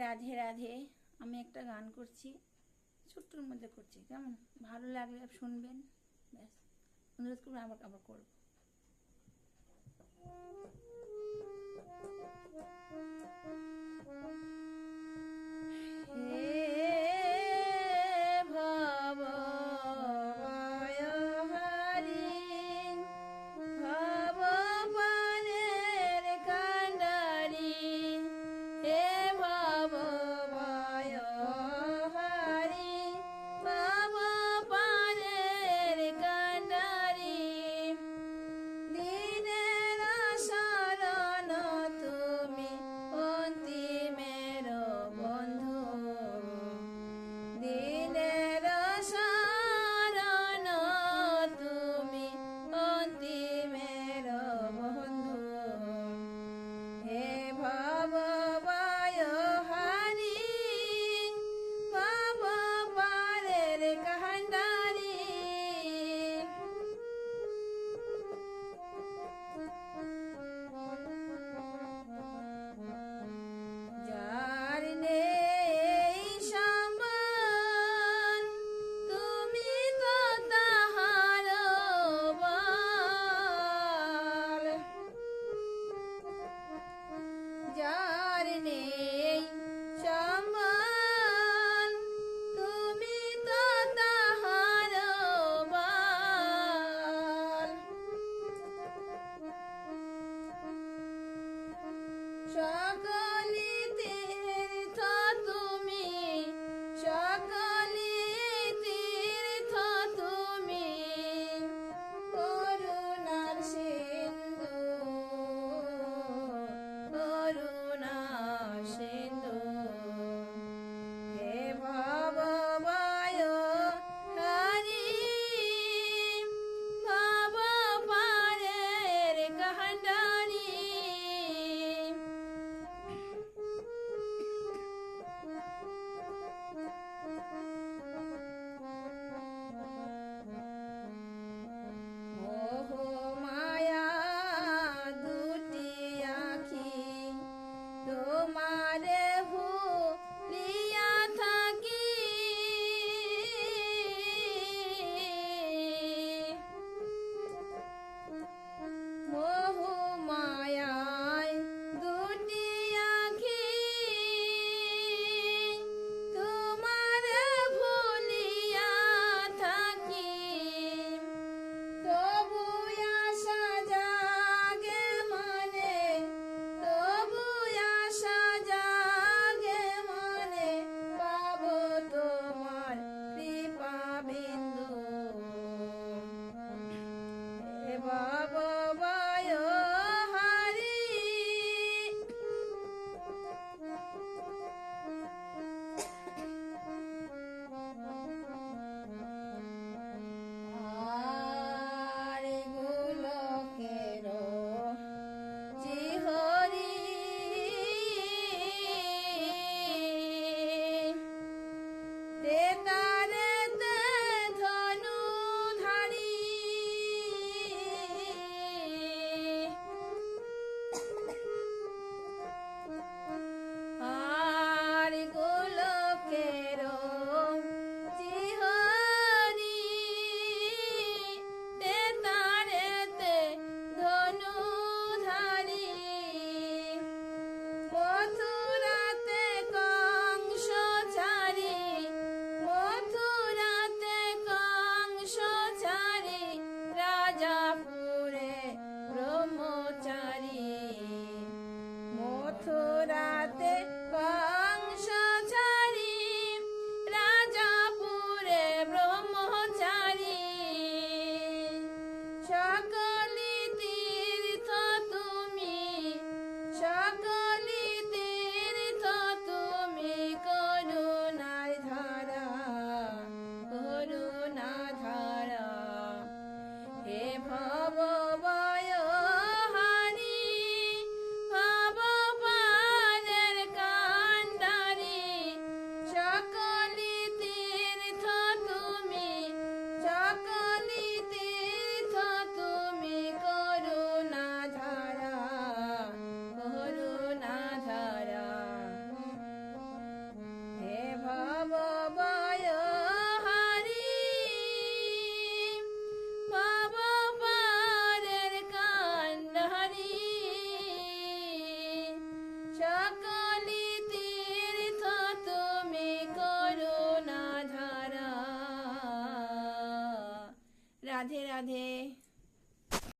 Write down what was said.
রাধে রাধে, আমি একটা গান করছি। ছোট্টর মধ্যে করছি, কেমন? ভালো লাগলে শুনবেন, ব্যাস। অনুরোধ করবেন আবার আবার করব। 蛇哥 Teta! রাধে রাধে